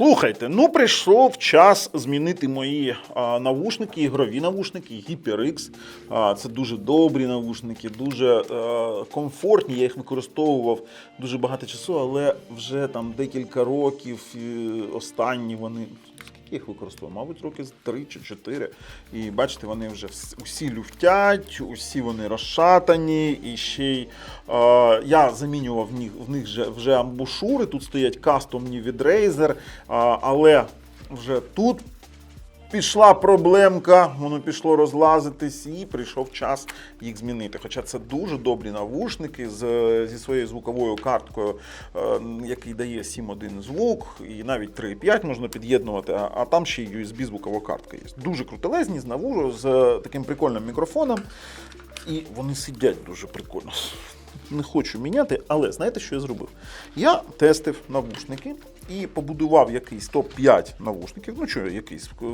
Слухайте, ну прийшов час змінити мої а, навушники, ігрові навушники, HyperX. А, це дуже добрі навушники, дуже а, комфортні. Я їх використовував дуже багато часу, але вже там декілька років останні вони. Скільки їх використовував? Мабуть, роки з 3 чи 4. І бачите, вони вже усі люфтять, усі вони розшатані. І ще й е, я замінював в них, в них вже, вже амбушури. Тут стоять кастомні від Razer, е, але вже тут пішла проблемка, воно пішло розлазитись, і прийшов час їх змінити. Хоча це дуже добрі навушники з, зі своєю звуковою карткою, е, який дає 7.1 звук, і навіть 3.5 можна під'єднувати, а, а там ще й USB звукова картка є. Дуже крутелезні, з навужу, з е, таким прикольним мікрофоном. І вони сидять дуже прикольно. Не хочу міняти, але знаєте, що я зробив? Я тестив навушники і побудував якийсь топ-5 навушників, ну що, якийсь е,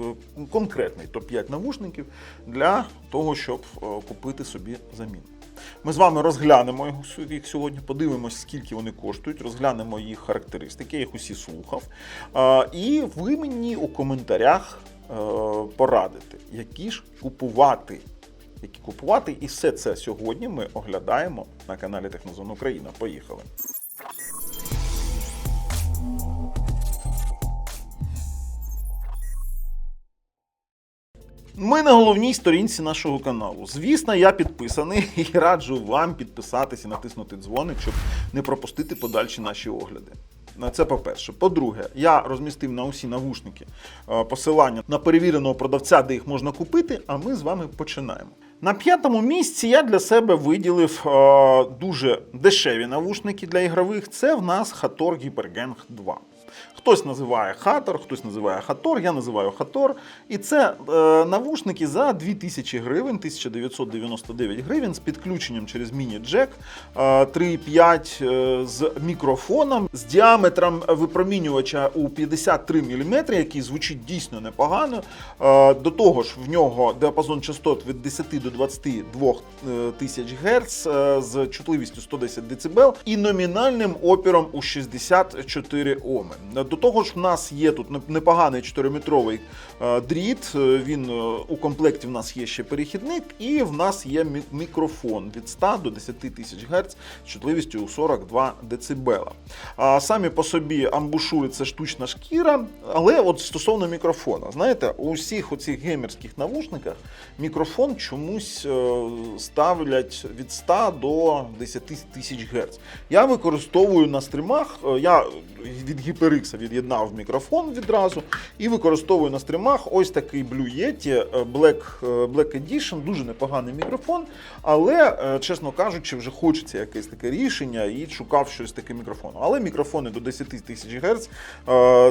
конкретний топ-5 навушників для того, щоб е, купити собі заміну. Ми з вами розглянемо їх- сьогодні, подивимось, скільки вони коштують, розглянемо їх характеристики, я їх усі слухав. І ви мені у коментарях е, порадите, які ж купувати які купувати. І все це сьогодні ми оглядаємо на каналі Технозон Україна. Поїхали. Ми на головній сторінці нашого каналу. Звісно, я підписаний і раджу вам підписатися, натиснути дзвоник, щоб не пропустити подальші наші огляди. Це по-перше. По-друге, я розмістив на усі навушники е, посилання на перевіреного продавця, де їх можна купити. А ми з вами починаємо. На п'ятому місці я для себе виділив е, дуже дешеві навушники для ігрових. Це в нас Hator HyperGang 2. Хтось називає Хатор, хтось називає Хатор, я називаю Хатор. І це е, навушники за 2000 гривень, 1999 гривень з підключенням через міні-джек е, 3,5 е, з мікрофоном, з діаметром випромінювача у 53 мм, який звучить дійсно непогано. Е, до того ж, в нього діапазон частот від 10 до 22 е, тисяч Гц е, з чутливістю 110 дБ і номінальним опіром у 64 Оми. До того ж, в нас є тут непоганий 4-метровий е, дріт. е, Він е, у комплекті в нас є ще перехідник, і в нас є мікрофон від 100 до 10 тисяч Гц з чутливістю у 42 дБ. Самі по собі амбушури це штучна шкіра, але от стосовно мікрофона, знаєте, у всіх оцих геймерських навушниках мікрофон чомусь е, ставлять від 100 до 10 тисяч Гц. Я використовую на стримах, е, я від HyperX від'єднав мікрофон відразу і використовую на стримах ось такий Blue Yeti е, Black, е, Black Edition, дуже непоганий мікрофон, але, е, чесно кажучи, вже хочеться якесь таке рішення і шукав щось таке мікрофону. Але мікрофони до 10 тисяч Гц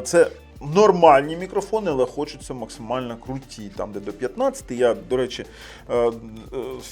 це нормальні мікрофони, але хочуться максимально круті. Там, де до 15, я, до речі, е, е,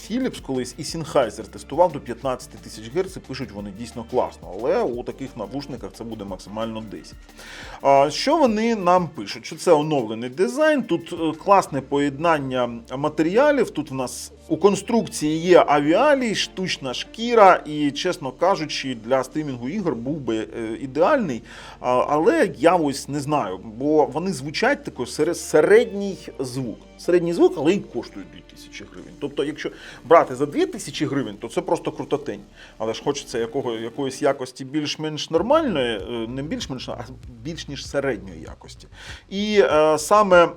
Philips колись і Sennheiser тестував до 15 тисяч Гц пишуть вони дійсно класно. Але у таких навушниках це буде максимально 10. Що вони нам пишуть? Що це оновлений дизайн, тут е, класне поєднання матеріалів. Тут в нас у конструкції є авіалій, штучна шкіра, і, чесно кажучи, для стрімінгу ігор був би ідеальний. Але я ось не знаю, бо вони звучать такий сере- середній звук. Середній звук, але й коштують 2000 гривень. Тобто, якщо брати за 2000 гривень, то це просто крутотень. Але ж хочеться якого, якоїсь якості більш-менш нормальної, е, не більш-менш, а більш ніж середньої якості. І е, саме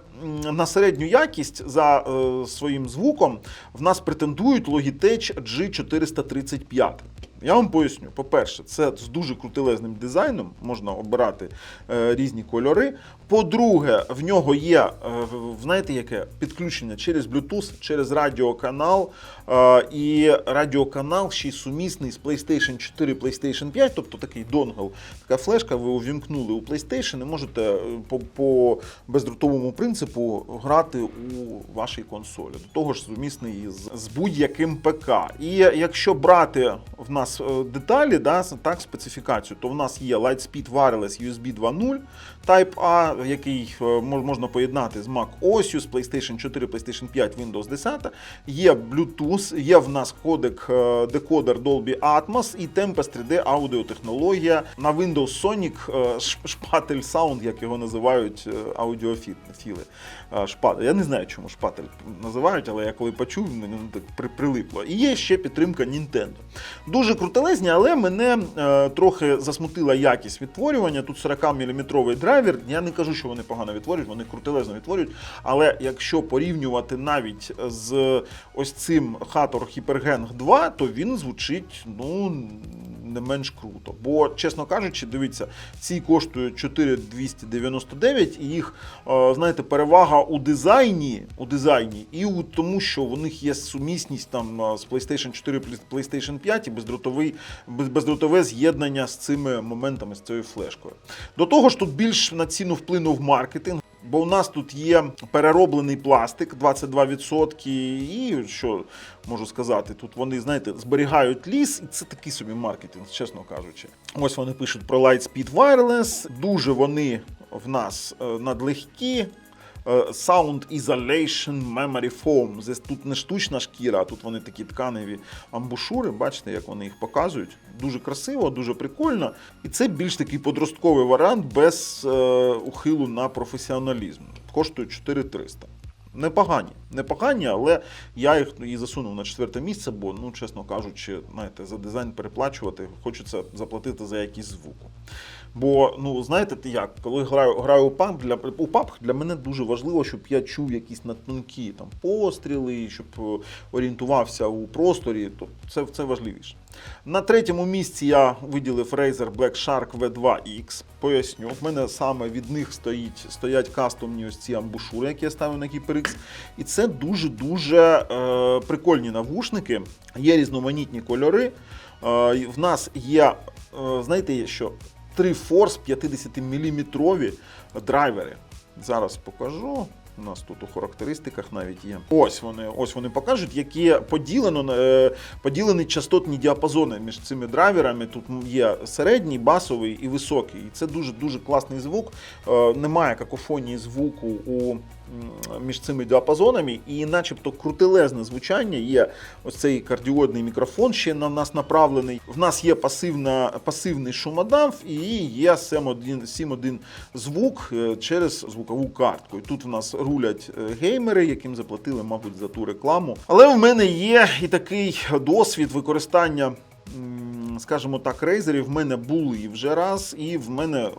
на середню якість за е, своїм звуком в нас претендують Logitech G435. Я вам поясню. По-перше, це з дуже крутилезним дизайном, можна обирати е, різні кольори. По-друге, в нього є, е, знаєте, яке підключення через Bluetooth, через радіоканал. Е, і радіоканал ще й сумісний з PlayStation 4, PlayStation 5, тобто такий донгл, така флешка, ви увімкнули у PlayStation і можете е, по, по бездротовому принципу грати у вашій консолі. До того ж, сумісний з, з будь-яким ПК. І якщо брати в нас е, деталі, да, так, специфікацію, то в нас є Lightspeed Wireless USB 2.0, Type-A, який можна поєднати з Mac осью, з PlayStation 4, PlayStation 5, Windows 10. Є Bluetooth, є в нас кодек е, декодер Dolby Atmos і Tempest 3D аудіотехнологія. На Windows Sonic е, шпатель Sound, як його називають е, аудіофіли. Шпатель. Я не знаю, чому шпатель називають, але я коли почув, мені так прилипло. І є ще підтримка Nintendo. Дуже крутелезні, але мене трохи засмутила якість відтворювання. Тут 40-мм драйвер. Я не кажу, що вони погано відтворюють, вони крутелезно відтворюють. Але якщо порівнювати навіть з ось цим Hator Hypergang 2, то він звучить ну не менш круто. Бо, чесно кажучи, дивіться, ці коштують 4299, і їх, е, знаєте, перевага у дизайні, у дизайні і у тому, що у них є сумісність там е, з PlayStation 4 плюс PlayStation 5 і бездротовий, бездротове з'єднання з цими моментами, з цією флешкою. До того ж, тут більш на ціну вплинув маркетинг. Бо у нас тут є перероблений пластик 22%, і що можу сказати, тут вони, знаєте, зберігають ліс, і це такий собі маркетинг, чесно кажучи. Ось вони пишуть про Lightspeed Wireless. Дуже вони в нас е, надлегкі. Е, Sound Isolation Memory Foam. Тут не штучна шкіра, а тут вони такі тканеві амбушури. Бачите, як вони їх показують. Дуже красиво, дуже прикольно. І це більш такий подростковий варіант без е, ухилу на професіоналізм. Коштує 4300. Непогані, непогані, але я їх і засунув на четверте місце, бо, ну, чесно кажучи, знаєте, за дизайн переплачувати, хочеться заплатити за якість звуку. Бо, ну, знаєте, як, коли граю, граю у PUBG, для, у PUBG для мене дуже важливо, щоб я чув якісь надтонкі там, постріли, щоб е, орієнтувався у просторі, то це, це важливіше. На третьому місці я виділив Razer Black Shark V2X. Поясню, в мене саме від них стоїть, стоять кастомні ось ці амбушури, які я ставив на HyperX. І це дуже-дуже е, прикольні навушники. Є різноманітні кольори. Е, в нас є, е, знаєте, що три Force 50-мм драйвери. Зараз покажу. У нас тут у характеристиках навіть є. Ось вони, ось вони покажуть, які поділено, е, поділені частотні діапазони між цими драйверами. Тут є середній, басовий і високий. І це дуже дуже класний звук. Е, Немає какофонії звуку у між цими діапазонами, і начебто крутелезне звучання. Є ось цей кардіодний мікрофон ще на нас направлений. В нас є пасивна, пасивний шумодав і є SM1, SM1 звук е, через звукову картку. І тут в нас рулять е, геймери, яким заплатили, мабуть, за ту рекламу. Але в мене є і такий досвід використання. Скажімо так, рейзерів в мене були вже раз, і в мене е,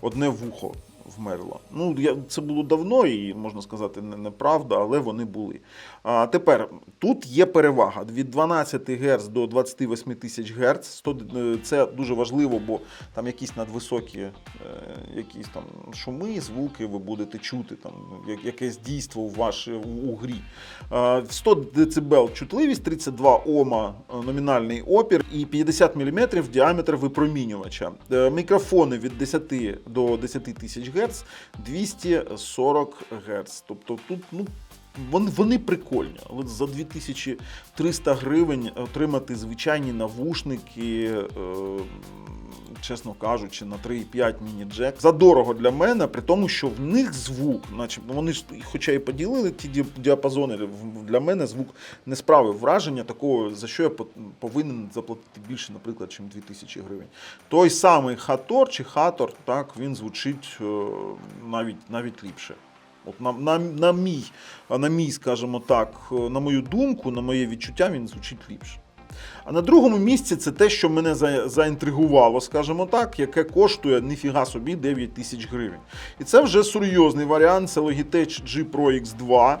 одне вухо вмерло. Ну, я, це було давно і можна сказати, не, неправда, але вони були. А тепер тут є перевага від 12 Гц до 28 тисяч Гц. 100, е, Це дуже важливо, бо там якісь надвисокі е, якісь там шуми, звуки ви будете чути, там як- якесь дійство у ваш у, грі. Е, 100 дБ чутливість, 32 Ома е, номінальний опір і 50 мм діаметр випромінювача. Е, Мікрофони від 10 до 10 тисяч Гц, 240 Гц. Тобто тут ну, вони, вони прикольні, але за 2300 гривень отримати звичайні навушники. Е, Чесно кажучи, на 3,5 міні-джек. Задорого для мене, при тому, що в них звук, начебто вони ж, хоча і поділили ті ді- діапазони, для мене звук не справив враження такого, за що я по- повинен заплатити більше, наприклад, ніж 2000 гривень. Той самий Хатор чи Хатор, так, він звучить е, навіть, навіть ліпше. От на, на, на, мій, на мій, скажімо так, е, на мою думку, на моє відчуття, він звучить ліпше. А на другому місці це те, що мене за- заінтригувало, скажімо так, яке коштує ніфіга собі 9 тисяч гривень. І це вже серйозний варіант, це Logitech G Pro X2.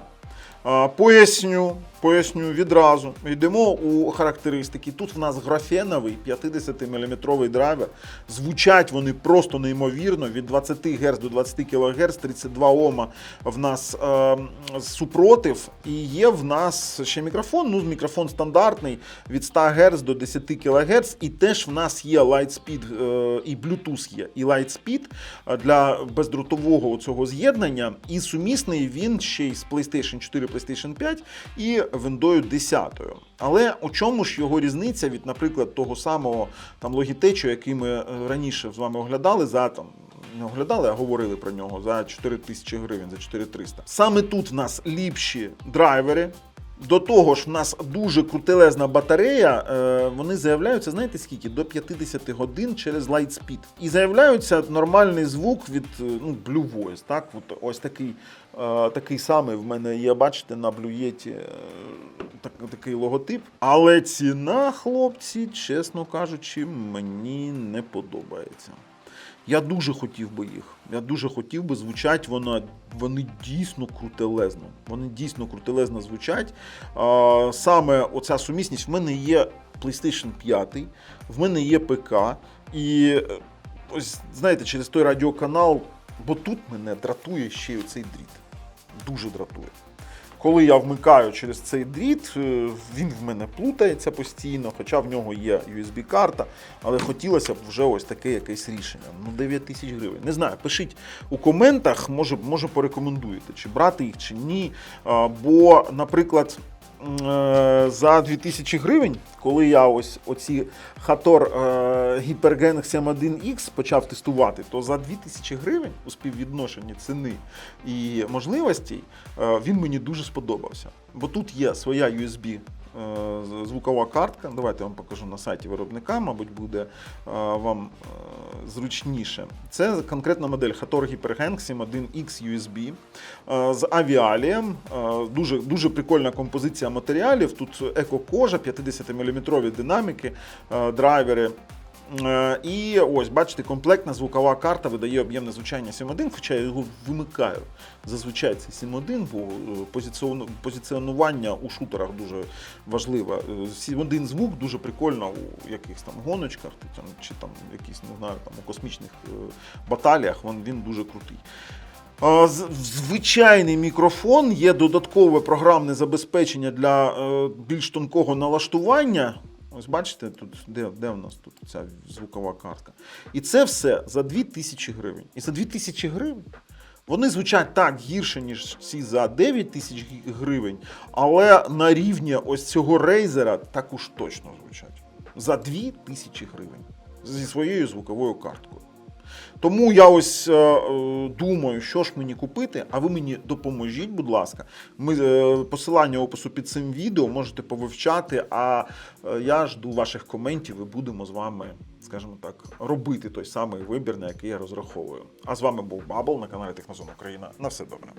А, Поясню, поясню відразу. Йдемо у характеристики. Тут в нас графеновий 50-мм драйвер. Звучать вони просто неймовірно. Від 20 Гц до 20 кГц, 32 Ома в нас е, супротив. І є в нас ще мікрофон. Ну, мікрофон стандартний від 100 Гц до 10 кГц. І теж в нас є Lightspeed е, і Bluetooth є, і Lightspeed е, для бездротового цього з'єднання. І сумісний він ще й з PlayStation 4, PlayStation 5 і Windows 10. Але у чому ж його різниця від, наприклад, того самого там Logitech, який ми е, раніше з вами оглядали за там не оглядали, а говорили про нього за 4 тисячі гривень, за 4300. Саме тут в нас ліпші драйвери. До того ж, в нас дуже крутелезна батарея. Е, вони заявляються, знаєте скільки? До 50 годин через Lightspeed. І заявляються нормальний звук від е, ну, Blue Voice. Так? От, ось такий, такий самий в мене є, бачите, на Yeti е, так, такий логотип. Але ціна, хлопці, чесно кажучи, мені не подобається. Я дуже хотів би їх. Я дуже хотів би звучать воно, вони дійсно крутелезно. Вони дійсно крутелезно звучать. Саме оця сумісність в мене є PlayStation 5, в мене є ПК. І е, ось знаєте, через той радіоканал, бо тут мене дратує ще й оцей дріт. Дуже дратує. Коли я вмикаю через цей дріт, е, він в мене плутається постійно, хоча в нього є USB-карта, але хотілося б вже ось таке якесь рішення. Ну, 9 тисяч гривень. Не знаю, пишіть у коментах, може, може порекомендуєте, чи брати їх, чи ні. Бо, наприклад, за 2000 гривень, коли я ось оці Хатор е, Hypergang 7.1X почав тестувати, то за 2000 гривень у співвідношенні ціни і можливостей е, він мені дуже сподобався. Бо тут є своя USB е, звукова картка. Давайте я вам покажу на сайті виробника, мабуть, буде е, вам е, зручніше. Це конкретна модель Hator HyperHang 7.1X USB е, з авіалієм. Е, Дуже, дуже прикольна композиція матеріалів. Тут еко-кожа, 50-мм динаміки, е, драйвери. Е, І ось, бачите, комплектна звукова карта видає об'ємне звучання 7.1, хоча я його вимикаю. Зазвичай це 7.1, бо е, позиціонування у шутерах дуже важливе. Е, 7.1 звук дуже прикольно у якихось там гоночках чи там якісь, не знаю, там у космічних е, баталіях, він, він дуже крутий. Звичайний мікрофон, є додаткове програмне забезпечення для е, більш тонкого налаштування. Ось бачите, тут де, де в нас тут ця звукова картка. І це все за 2000 гривень. І за 2000 гривень вони звучать так гірше, ніж ці за 9 тисяч гривень, але на рівні ось цього рейзера також точно звучать. За 2000 гривень зі своєю звуковою карткою. Тому я ось е, е, думаю, що ж мені купити, а ви мені допоможіть, будь ласка. Ми, е, посилання опису під цим відео можете повивчати, а я жду ваших коментів і будемо з вами, скажімо так, робити той самий вибір, на який я розраховую. А з вами був Бабл на каналі Технозон Україна. На все добре.